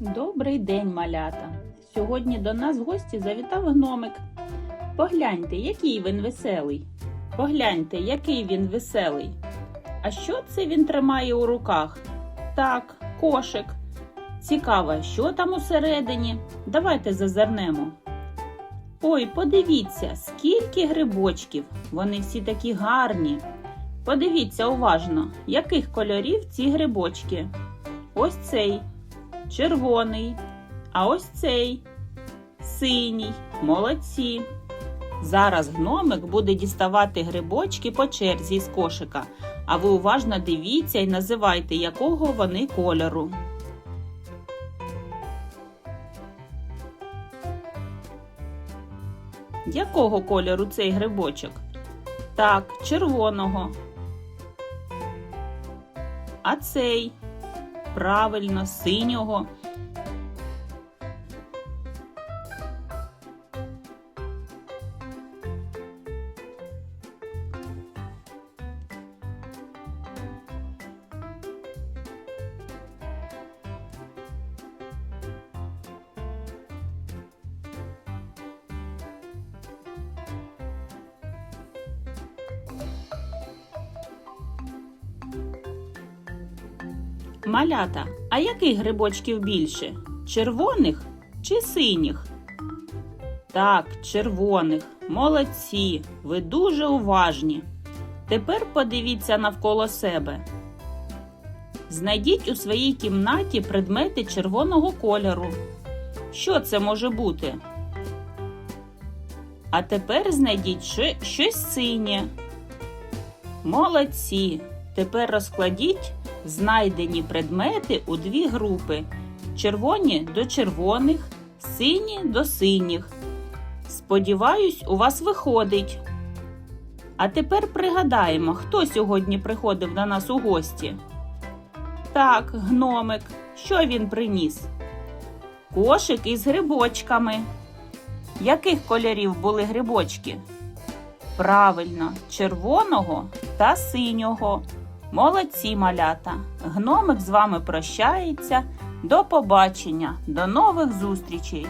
Добрий день, малята! Сьогодні до нас в гості завітав гномик. Погляньте, який він веселий. Погляньте, який він веселий. А що це він тримає у руках? Так, кошик. Цікаво, що там усередині? Давайте зазирнемо. Ой, подивіться, скільки грибочків. Вони всі такі гарні. Подивіться уважно, яких кольорів ці грибочки. Ось цей червоний, а ось цей синій. Молодці. Зараз гномик буде діставати грибочки по черзі з кошика, а ви уважно дивіться і називайте, якого вони кольору. Якого кольору цей грибочок? Так, червоного. А цей? Правильно, синього. Малята, а яких грибочків більше? Червоних чи синіх? Так, червоних. Молодці. Ви дуже уважні. Тепер подивіться навколо себе. Знайдіть у своїй кімнаті предмети червоного кольору. Що це може бути? А тепер знайдіть щось синє. Молодці. Тепер розкладіть знайдені предмети у дві групи: червоні до червоних, сині до синіх. Сподіваюсь, у вас виходить. А тепер пригадаємо, хто сьогодні приходив до нас у гості. Так, гномик, що він приніс? Кошик із грибочками. Яких кольорів були грибочки? Правильно, червоного та синього. Молодці малята! Гномик з вами прощається. До побачення, до нових зустрічей!